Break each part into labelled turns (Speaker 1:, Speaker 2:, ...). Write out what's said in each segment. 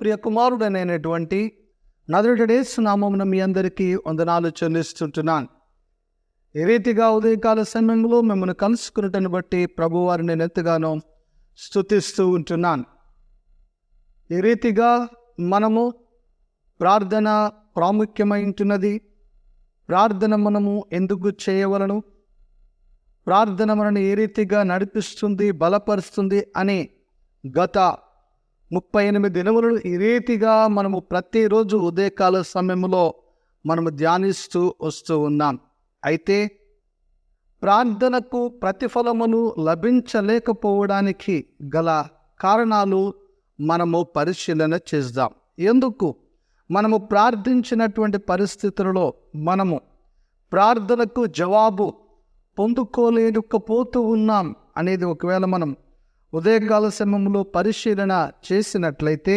Speaker 1: ప్రియ కుమారుడనైనటువంటి నదుడేసు నామమున మీ అందరికీ వందనాలు చెల్లిస్తుంటున్నాను. ఏ రీతిగా ఉదయకాల సమయంలో మిమ్మల్ని కలుసుకున్నటను బట్టి ప్రభువారిని నేను ఎంతగానో స్థుతిస్తూ ఉంటున్నాను. ఈ రీతిగా మనము ప్రార్థన ప్రాముఖ్యమైంటున్నది ప్రార్థన మనము ఎందుకు చేయవలను? ప్రార్థన మనని ఏ రీతిగా నడిపిస్తుంది బలపరుస్తుంది అని గత ముప్పై ఎనిమిది దినములు ఈ రీతిగా మనము ప్రతిరోజు ఉదయకాల సమయంలో మనము ధ్యానిస్తూ వస్తూ ఉన్నాం. అయితే ప్రార్థనకు ప్రతిఫలమును లభించలేకపోవడానికి గల కారణాలు మనము పరిశీలన చేద్దాం. ఎందుకు? మనము ప్రార్థించినటువంటి పరిస్థితులలో మనము ప్రార్థనకు జవాబు పొందుకోలేకపోతూ ఉన్నాం అనేది ఒకవేళ మనం ఉదయకాల సమయంలో పరిశీలన చేసినట్లయితే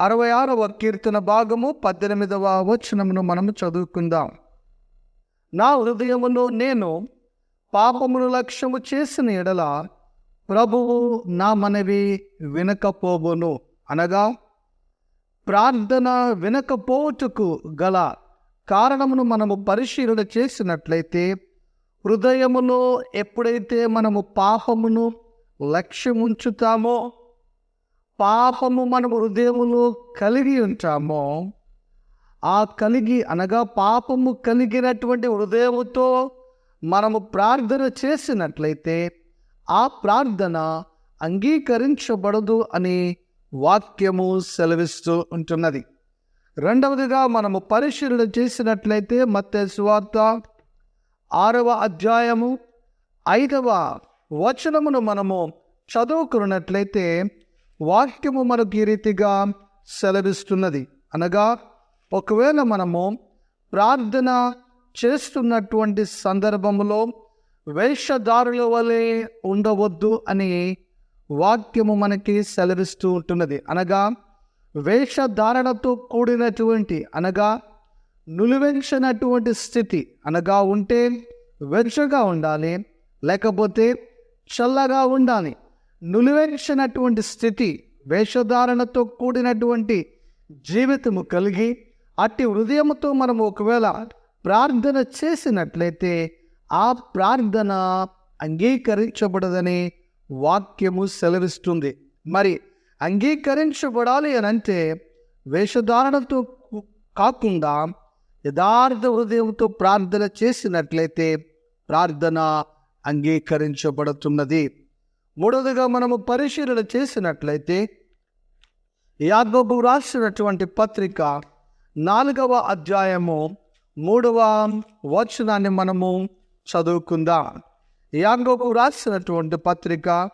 Speaker 1: అరవై ఆరవ కీర్తన భాగము పద్దెనిమిదవ వచనమును మనము చదువుకుందాం. నా హృదయములో నేను పాపమును లక్ష్యము చేసిన ఎడల ప్రభువు నా మనవి వినకపోబోను అనగా ప్రార్థన వినకపోటుకు గల కారణమును మనము పరిశీలన చేసినట్లయితే హృదయములో ఎప్పుడైతే మనము పాపమును లక్ష్యముంచుతామో పాపము మనము హృదయములో కలిగి ఉంటామో ఆ కలిగి అనగా పాపము కలిగినటువంటి హృదయముతో మనము ప్రార్థన చేసినట్లయితే ఆ ప్రార్థన అంగీకరించబడదు అని వాక్యము సెలవిస్తూ ఉంటున్నది. రెండవదిగా మనము పరిశీలన చేసినట్లయితే మత్తే సువార్త ఆరవ అధ్యాయము ఐదవ వచనమును మనము చదువుకున్నట్లయితే వాక్యము మనకు ఈ రీతిగా సెలవిస్తున్నది. అనగా ఒకవేళ మనము ప్రార్థన చేస్తున్నటువంటి సందర్భంలో వేషధారుల వలె ఉండవద్దు అని వాక్యము మనకి సెలవిస్తూ ఉంటున్నది. అనగా వేషధారణతో కూడినటువంటి అనగా నులివెంచినటువంటి స్థితి అనగా ఉంటే వెచ్చగా ఉండాలి లేకపోతే చల్లగా ఉండాలి. నులివేసినటువంటి స్థితి వేషధారణతో కూడినటువంటి జీవితము కలిగి అట్టి హృదయముతో మనం ఒకవేళ ప్రార్థన చేసినట్లయితే ఆ ప్రార్థన అంగీకరించబడదని వాక్యము సెలవిస్తుంది. మరి అంగీకరించబడాలి అని అంటే వేషధారణతో కాకుండా యథార్థ హృదయంతో ప్రార్థన చేసినట్లయితే ప్రార్థన అంగీకరించబడుతున్నది. మూడవదిగా మనము పరిశీలన చేసినట్లయితే యాగోబు రాసినటువంటి పత్రిక నాలుగవ అధ్యాయము మూడవ వచనాన్ని మనము చదువుకుందాం. యాగోబు రాసినటువంటి పత్రిక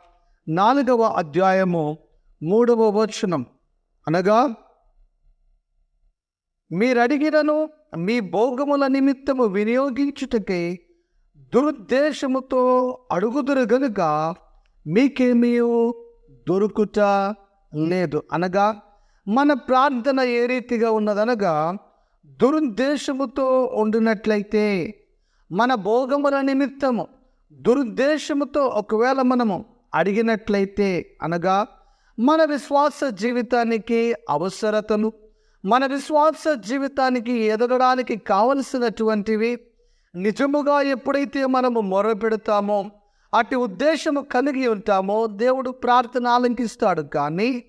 Speaker 1: నాలుగవ అధ్యాయము మూడవ వచనం. అనగా మీరడిగినను మీ భోగముల నిమిత్తము వినియోగించుటకే దురుద్దేశముతో అడుగుదురు గనుక మీకేమీ దొరుకుట లేదు. అనగా మన ప్రార్థన ఏ రీతిగా ఉన్నదనగా దురుద్దేశముతో ఉండినట్లయితే మన భోగముల నిమిత్తము దురుద్దేశముతో ఒకవేళ మనము అడిగినట్లయితే అనగా మన విశ్వాస జీవితానికి అవసరతలు మన విశ్వాస జీవితానికి ఎదగడానికి కావలసినటువంటివి నిజముగా ఎప్పుడైతే మనము మొరపెడతామో అటు ఉద్దేశము కలిగి ఉంటామో దేవుడు ప్రార్థన ఆలంకిస్తాడు. కానీ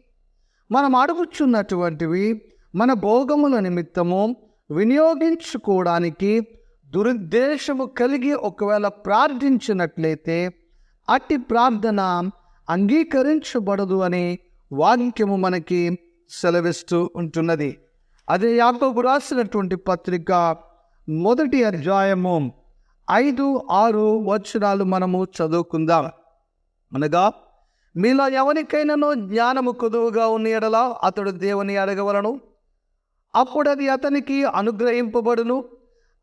Speaker 1: మనం అడుగుచున్నటువంటివి మన భోగముల నిమిత్తము వినియోగించుకోవడానికి దురుద్దేశము కలిగి ఒకవేళ ప్రార్థించినట్లయితే అట్టి ప్రార్థన అంగీకరించబడదు అని వాక్యము మనకి సెలవిస్తూ ఉంటున్నది. అదే యాకోబు రాసినటువంటి పత్రిక మొదటి అధ్యాయము ఐదు ఆరు వచనాలు మనము చదువుకుందాం. అనగా మీలో ఎవరికైనానో జ్ఞానము కొదువుగా ఉన్న ఎడల అతడు దేవుని అడగవలను. అప్పుడు అది అతనికి అనుగ్రహింపబడును.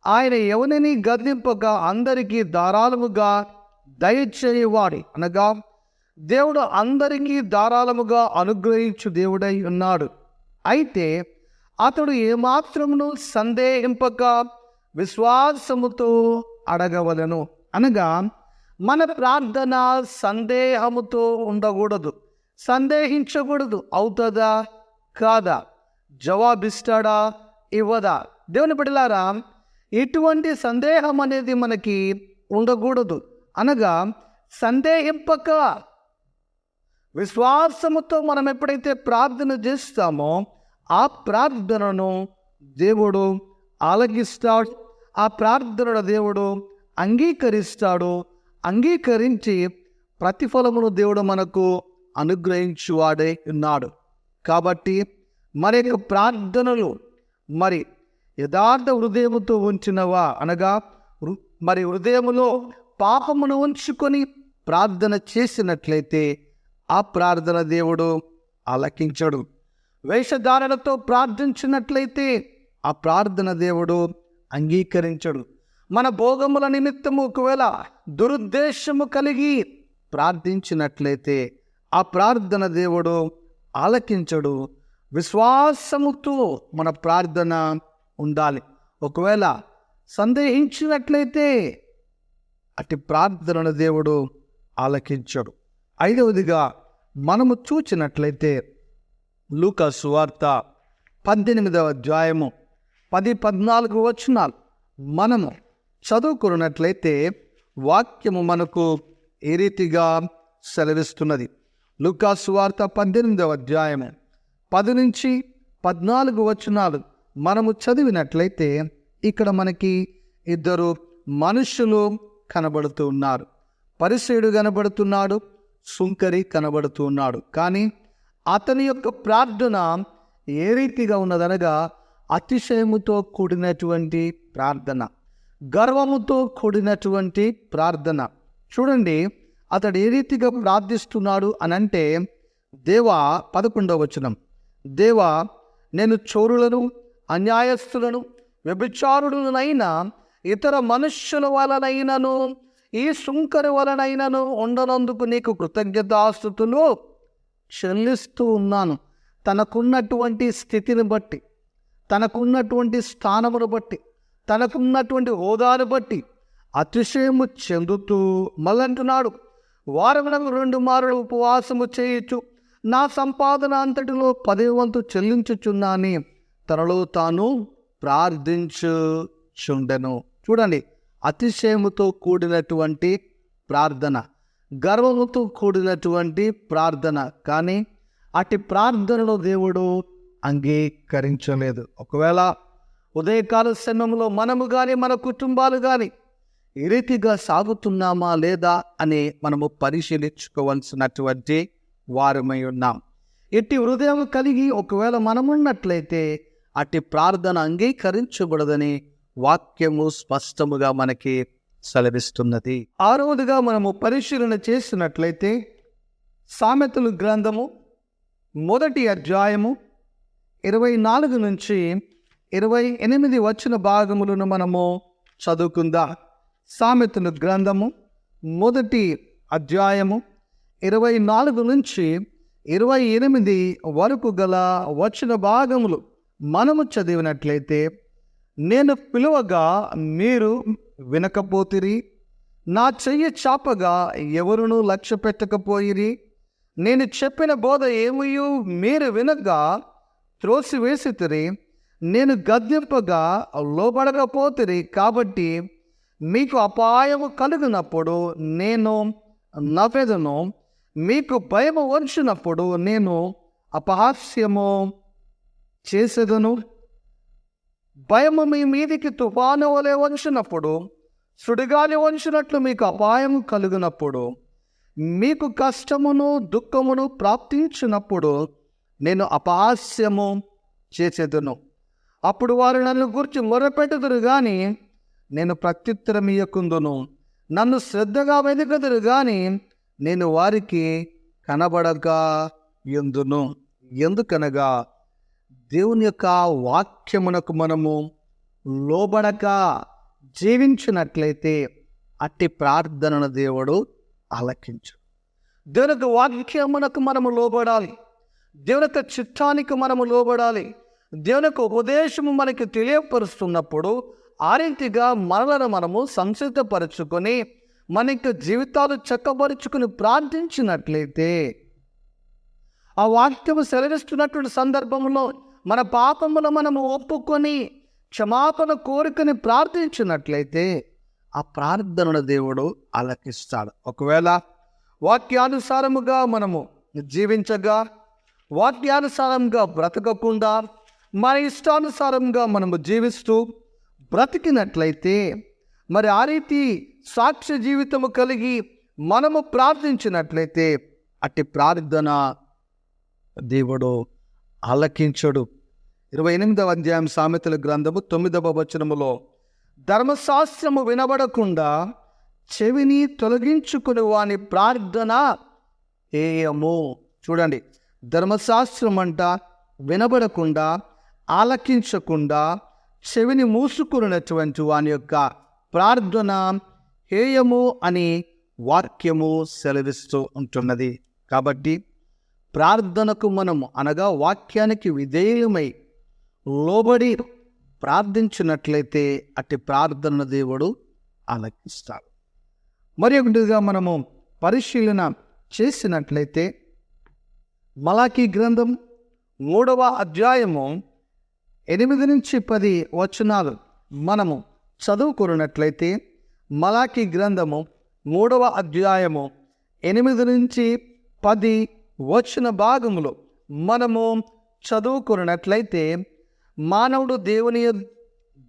Speaker 1: ఆయన ఎవరిని గద్దింపగా అందరికీ ధారాళముగా దయచేయవాడి. అనగా దేవుడు అందరికీ ధారాళముగా అనుగ్రహించు దేవుడై ఉన్నాడు. అయితే అతడు ఏమాత్రమును సందేహింపక విశ్వాసముతో అడగవలను. అనగా మన ప్రార్థన సందేహముతో ఉండకూడదు. సందేహించకూడదు. అవుతుందా? కాదా? జవాబిస్తాడా? ఇవ్వదా? దేవుని బిడలారా ఇటువంటి సందేహం అనేది మనకి ఉండకూడదు. అనగా సందేహింపక విశ్వాసముతో మనం ఎప్పుడైతే ప్రార్థన చేస్తామో ఆ ప్రార్థనను దేవుడు ఆలగిస్తాడు ఆ ప్రార్థనల దేవుడు అంగీకరిస్తాడు. అంగీకరించి ప్రతిఫలమును దేవుడు మనకు అనుగ్రహించువాడే ఉన్నాడు. కాబట్టి మరి యొక్క ప్రార్థనలు మరి యథార్థ హృదయముతో ఉంచినవా అనగా మరి హృదయములో పాపమును ఉంచుకొని ప్రార్థన చేసినట్లయితే ఆ ప్రార్థన దేవుడు ఆలకించడు. వేషధారణతో ప్రార్థించినట్లయితే ఆ ప్రార్థన దేవుడు అంగీకరించడు. మన భోగముల నిమిత్తము ఒకవేళ దురుద్దేశము కలిగి ప్రార్థించినట్లయితే ఆ ప్రార్థన దేవుడు ఆలకించడు. విశ్వాసముతో మన ప్రార్థన ఉండాలి. ఒకవేళ సందేహించినట్లయితే అటు ప్రార్థనను దేవుడు ఆలకించడు. ఐదవదిగా మనము చూచినట్లయితే లూకా సువార్త పద్దెనిమిదవ అధ్యాయము పది పద్నాలుగు వచనాలు. మనము చదువుకున్నట్లయితే వాక్యము మనకు ఏ రీతిగా సెలవిస్తున్నది? లుకాసు వార్త పద్దెనిమిదవ అధ్యాయము. పది నుంచి పద్నాలుగు వచనాలు మనము చదివినట్లయితే ఇక్కడ మనకి ఇద్దరు మనుషులు కనబడుతూ ఉన్నారు. పరిసేయుడు కనబడుతున్నాడు సుంకరి కనబడుతూ ఉన్నాడు. కానీ అతని యొక్క ప్రార్థన ఏ రీతిగా ఉన్నదనగా అతిశయముతో కూడినటువంటి ప్రార్థన గర్వముతో కూడినటువంటి ప్రార్థన. చూడండి అతడు ఏ రీతిగా ప్రార్థిస్తున్నాడు అని అంటే దేవా పదకొండవ వచనం దేవా నేను చోరులను అన్యాయస్తులను వ్యభిచారుడునైనా ఇతర మనుష్యుల వలనైనను ఈ సుంకరి వలనైనను ఉండనందుకు నీకు కృతజ్ఞతాస్థుతులు చెల్లిస్తూ ఉన్నాను. తనకున్నటువంటి స్థితిని బట్టి తనకున్నటువంటి స్థానమును బట్టి తనకున్నటువంటి హోదాను బట్టి అతిశయము చెందుతూ మళ్ళంటున్నాడు వారమునకు రెండు మారులు ఉపవాసము చేయొచ్చు నా సంపాదన అంతటిలో పదే వంతు చెల్లించుచున్నాని తనలో తాను ప్రార్థించుచుండెను. చూడండి అతిశయముతో కూడినటువంటి ప్రార్థన గర్వముతో కూడినటువంటి ప్రార్థన. కానీ అటు ప్రార్థనలో దేవుడు అంగీకరించలేదు ఒకవేళ ఉదయకాల సమయంలో మనము కానీ మన కుటుంబాలు కానీ ఈ రీతిగా సాగుతున్నామా లేదా అని మనము పరిశీలించుకోవాల్సినటువంటి వారమై ఉన్నాం. ఇట్టి హృదయం కలిగి ఒకవేళ మనమున్నట్లయితే అట్టి ప్రార్థన అంగీకరించకూడదని వాక్యము స్పష్టముగా మనకి సెలవిస్తున్నది. ఆరవదిగా మనము పరిశీలన చేసినట్లయితే సామెతలు గ్రంథము మొదటి అధ్యాయము ఇరవై నాలుగు నుంచి ఇరవై ఎనిమిది వచ్చిన భాగములను మనము చదువుకుందా. సామెతలు గ్రంథము మొదటి అధ్యాయము ఇరవై నాలుగు నుంచి ఇరవై ఎనిమిది వరకు గల వచ్చిన భాగములు మనము చదివినట్లయితే నేను పిలువగా మీరు వినకపోతిరి నా చెయ్యి చాపగా ఎవరునూ లక్ష్య పెట్టకపోయిరి నేను చెప్పిన బోధ ఏమయ్యూ మీరు వినగా త్రోసివేసితిరి నేను గద్దెంపగా లోబడకపోతిరి కాబట్టి మీకు అపాయము కలిగినప్పుడు నేను నవ్వెదను. మీకు భయము వచ్చినప్పుడు నేను అపహాస్యము చేసేదను. భయము మీ మీదికి తుఫాను వలె వంచినప్పుడు సుడిగాలి వంచినట్లు మీకు అపాయం కలిగినప్పుడు మీకు కష్టమును దుఃఖమును ప్రాప్తించినప్పుడు నేను అపహాస్యము చేసేదను. అప్పుడు వారు నన్ను గురించి మొరపెట్టుదురు కానీ నేను ప్రత్యుత్తరం ఇయ్యకుందును నన్ను శ్రద్ధగా వెతుకుదురు కానీ నేను వారికి కనబడక ఎందును. ఎందుకనగా దేవుని యొక్క వాక్యమునకు మనము లోబడక జీవించినట్లయితే అట్టి ప్రార్థనను దేవుడు ఆలకించు. దేవుని వాక్యమునకు మనము లోబడాలి. దేవుని యొక్క చిత్తానికి మనము లోబడాలి. దేవుని యొక్క ఉపదేశము మనకి తెలియపరుస్తున్నప్పుడు ఆ రీతిగా మనలను మనము సంసిద్ధపరచుకొని మన యొక్క జీవితాలు చక్కపరుచుకుని ప్రార్థించినట్లయితే ఆ వాక్యము సెలవిస్తున్నటువంటి సందర్భంలో మన పాపములు మనము ఒప్పుకొని క్షమాపణ కోరికని ప్రార్థించినట్లయితే ఆ ప్రార్థనను దేవుడు అలకిస్తాడు ఒకవేళ వాక్యానుసారముగా మనము జీవించగా వాక్యానుసారంగా బ్రతకకుండా మన ఇష్టానుసారంగా మనము జీవిస్తూ బ్రతికినట్లయితే మరి ఆ రీతి సాక్ష్య జీవితము కలిగి మనము ప్రార్థించినట్లయితే అట్టి ప్రార్థన దేవుడు ఆలకించడు. ఇరవై ఎనిమిదవ అధ్యాయం సామెతల గ్రంథము తొమ్మిదవ వచనములో ధర్మశాస్త్రము వినబడకుండా చెవిని తొలగించుకుని వాని ప్రార్థన ఏయము చూడండి ధర్మశాస్త్రం అంట వినబడకుండా ఆలకించకుండా చెవిని మూసుకున్నటువంటి వాని యొక్క ప్రార్థన హేయము అని వాక్యము సెలవిస్తూ ఉంటున్నది. కాబట్టి ప్రార్థనకు మనము అనగా వాక్యానికి విధేయమై లోబడి ప్రార్థించినట్లయితే అట్టి ప్రార్థన దేవుడు ఆలకిస్తాడు. మరి ఒకటిగా మనము పరిశీలన చేసినట్లయితే మలాకీ గ్రంథం మూడవ అధ్యాయము ఎనిమిది నుంచి పది వచనాలు మనము చదువుకున్నట్లయితే మలాకీ గ్రంథము మూడవ అధ్యాయము ఎనిమిది నుంచి పది వచన భాగములో మనము చదువుకున్నట్లయితే మానవుడు దేవుని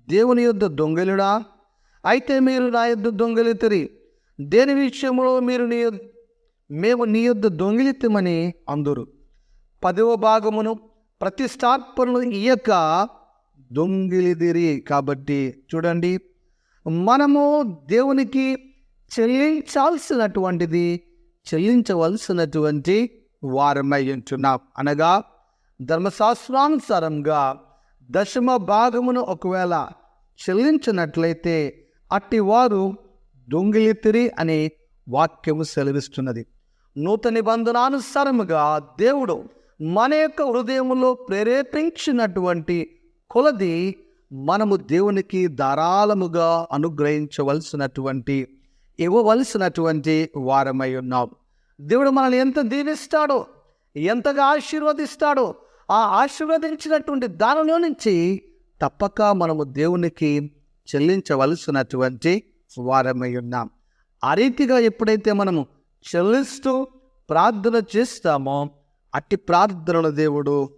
Speaker 1: దేవుని యుద్ధ దొంగలుడా? అయితే మీరు నా యొద్ద దొంగలితిరి. దేని విషయంలో మీరు నీ మేము నీ యుద్ధ దొంగిలితమని అందరు. పదవ భాగమును ప్రతిష్టార్పణలు ఇయ్యక దొంగిలిదిరి కాబట్టి చూడండి మనము దేవునికి చెల్లించాల్సినటువంటిది చెల్లించవలసినటువంటి వారమై ఉంటున్నాం. అనగా ధర్మశాస్త్రానుసారంగా దశమ భాగమును ఒకవేళ చెల్లించినట్లయితే అట్టి వారు దొంగిలితిరి అనే వాక్యము సెలవిస్తున్నది. నూతన నిబంధనానుసారముగా దేవుడు మన యొక్క హృదయంలో ప్రేరేపించినటువంటి కొలది మనము దేవునికి ధారాళముగా అనుగ్రహించవలసినటువంటి ఇవ్వవలసినటువంటి వారమై ఉన్నాం. దేవుడు మనల్ని ఎంత దీవిస్తాడో ఎంతగా ఆశీర్వదిస్తాడో ఆ ఆశీర్వదించినటువంటి దానిలో నుంచి తప్పక మనము దేవునికి చెల్లించవలసినటువంటి వారమై ఉన్నాం. ఆ రీతిగా ఎప్పుడైతే మనము చెల్లిస్తూ ప్రార్థన చేస్తామో అట్టి ప్రార్థనల దేవుడు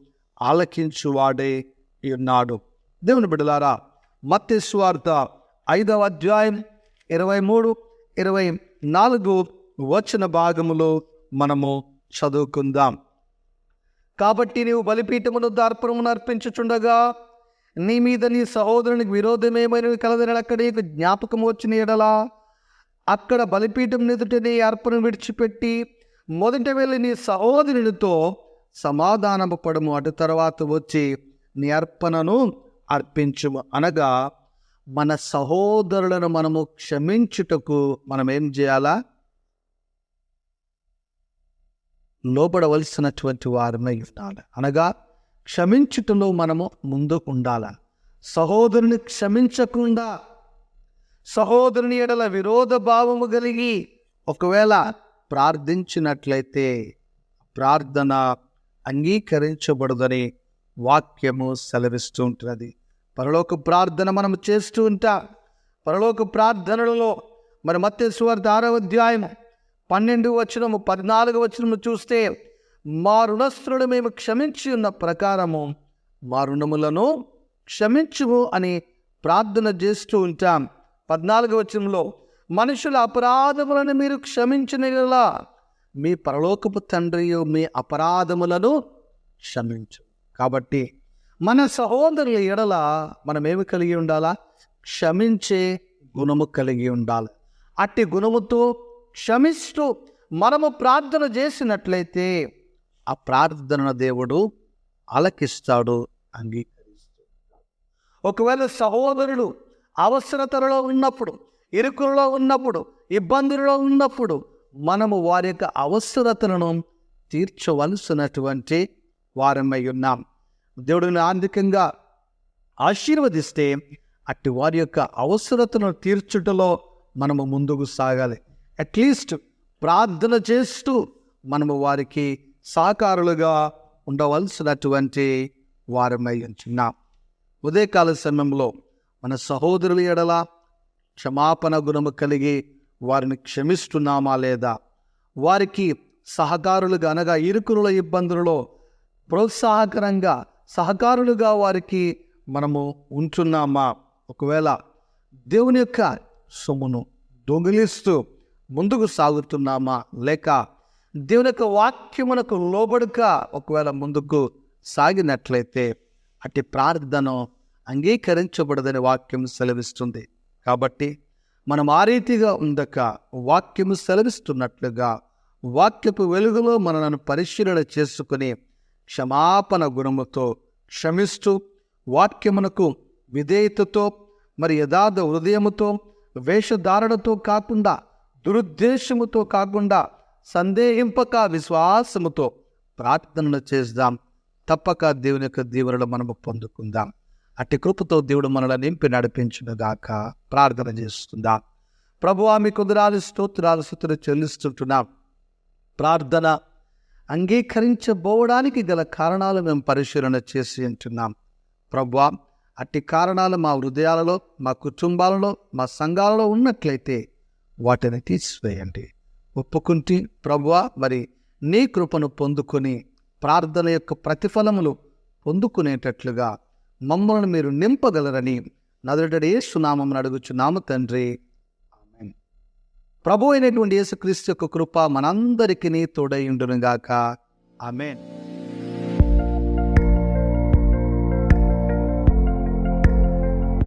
Speaker 1: ఆలకించువాడే ఉన్నాడు దేవుని బిడలారా మత్తి స్వార్థ ఐదవ అధ్యాయం ఇరవై మూడు ఇరవై నాలుగు వచన భాగములో మనము చదువుకుందాం. కాబట్టి నీవు బలిపీఠమును దార్పణమును అర్పించుచుండగా నీ మీద నీ సహోదరునికి విరోధమేమైనవి కలదని అక్కడ నీకు జ్ఞాపకం వచ్చిన ఎడలా అక్కడ బలిపీఠం నిదుట నీ అర్పణ విడిచిపెట్టి మొదట వెళ్ళి నీ సహోదరునితో సమాధానము పడము. అటు తర్వాత వచ్చి నీ అర్పణను అర్పించుము. అనగా మన సహోదరులను మనము క్షమించుటకు మనం ఏం చేయాలా? లోబడవలసినటువంటి వారమే ఉండాలి. అనగా క్షమించుటలో మనము ముందుకు ఉండాలి? సహోదరుని క్షమించకుండా సహోదరుని ఎడల విరోధ భావము కలిగి ఒకవేళ ప్రార్థించినట్లయితే ప్రార్థన అంగీకరించబడదని వాక్యము సెలవిస్తూ ఉంటున్నది. పరలోక ప్రార్థన మనం చేస్తూ ఉంటాం. పరలోక ప్రార్థనలలో మరి మత్స్య సువార్త ఆరవ అధ్యాయం పన్నెండు వచనము పద్నాలుగు వచనము చూస్తే మా రుణస్థులను మేము క్షమించి ఉన్న ప్రకారము మా రుణములను క్షమించుము అని ప్రార్థన చేస్తూ ఉంటాం. పద్నాలుగు వచనంలో మనుషుల అపరాధములను మీరు క్షమించిన మీ పరలోకపు తండ్రియు మీ అపరాధములను క్షమించు. కాబట్టి మన సహోదరుల ఎడల మనం ఏమి కలిగి ఉండాలా? క్షమించే గుణము కలిగి ఉండాలి. అట్టి గుణముతో క్షమిస్తూ మనము ప్రార్థన చేసినట్లయితే ఆ ప్రార్థన దేవుడు ఆలకిస్తాడు అంగీకరిస్తాడు. ఒకవేళ సహోదరుడు అవసరతలలో ఉన్నప్పుడు ఇరుకులలో ఉన్నప్పుడు ఇబ్బందులలో ఉన్నప్పుడు మనము వారి యొక్క అవసరతలను తీర్చవలసినటువంటి వారమై ఉన్నాం. దేవుడిని ఆర్థికంగా ఆశీర్వదిస్తే అట్టి వారి యొక్క అవసరతను తీర్చుటలో మనము ముందుకు సాగాలి. అట్లీస్ట్ ప్రార్థన చేస్తూ మనము వారికి సహకారులుగా ఉండవలసినటువంటి వారమై ఉంచున్నాం ఉదయకాల సమయంలో మన సహోదరుల ఎడల క్షమాపణ గుణము కలిగి వారిని క్షమిస్తున్నామా లేదా? వారికి సహకారులుగా అనగా ఇరుకుల ఇబ్బందులలో ప్రోత్సాహకరంగా సహకారులుగా వారికి మనము ఉంటున్నామా? ఒకవేళ దేవుని యొక్క సొమ్మును దొంగిలిస్తూ ముందుకు సాగుతున్నామా? లేక దేవుని యొక్క వాక్యమునకు లోబడుక ఒకవేళ ముందుకు సాగినట్లయితే అట్టి ప్రార్థన అంగీకరించబడదని వాక్యం సెలవిస్తుంది. కాబట్టి మనం ఆ రీతిగా ఉండక వాక్యము సెలవిస్తున్నట్లుగా వాక్యపు వెలుగులో మనలను పరిశీలన చేసుకుని క్షమాపణ గుణముతో క్షమిస్తూ వాక్యమునకు విధేయతతో మరి యథార్థ హృదయముతో వేషధారణతో కాకుండా దురుద్దేశముతో కాకుండా సందేహింపక విశ్వాసముతో ప్రార్థనలు చేద్దాం. తప్పక దేవుని యొక్క దీవెనలు మనము పొందుకుందాం. అట్టి కృపతో దేవుడు మనల్ని నింపి నడిపించునుగాక ప్రార్థన చేస్తుందా ప్రభువా మీ కుదరాలు స్తోత్రాలు స్థుతులు చెల్లిస్తుంటున్నాం. ప్రార్థన అంగీకరించబోవడానికి గల కారణాలు మేము పరిశీలన చేసి ఉంటున్నాం. ప్రభువా అట్టి కారణాలు మా హృదయాలలో మా కుటుంబాలలో మా సంఘాలలో ఉన్నట్లయితే వాటిని తీసివేయండి. ఒప్పుకుంటే ప్రభువా మరి నీ కృపను పొందుకొని ప్రార్థన యొక్క ప్రతిఫలములు పొందుకునేటట్లుగా మమ్మల్ని మీరు నింపగలరని నదుడడే సునామం అడుగుచున్నాము తండ్రి. ఆమేన్. ప్రభు అయినటువంటి యేసుక్రీస్తు యొక్క కృప మనందరికీ తోడై ఉండునుగాక. ఆమెన్.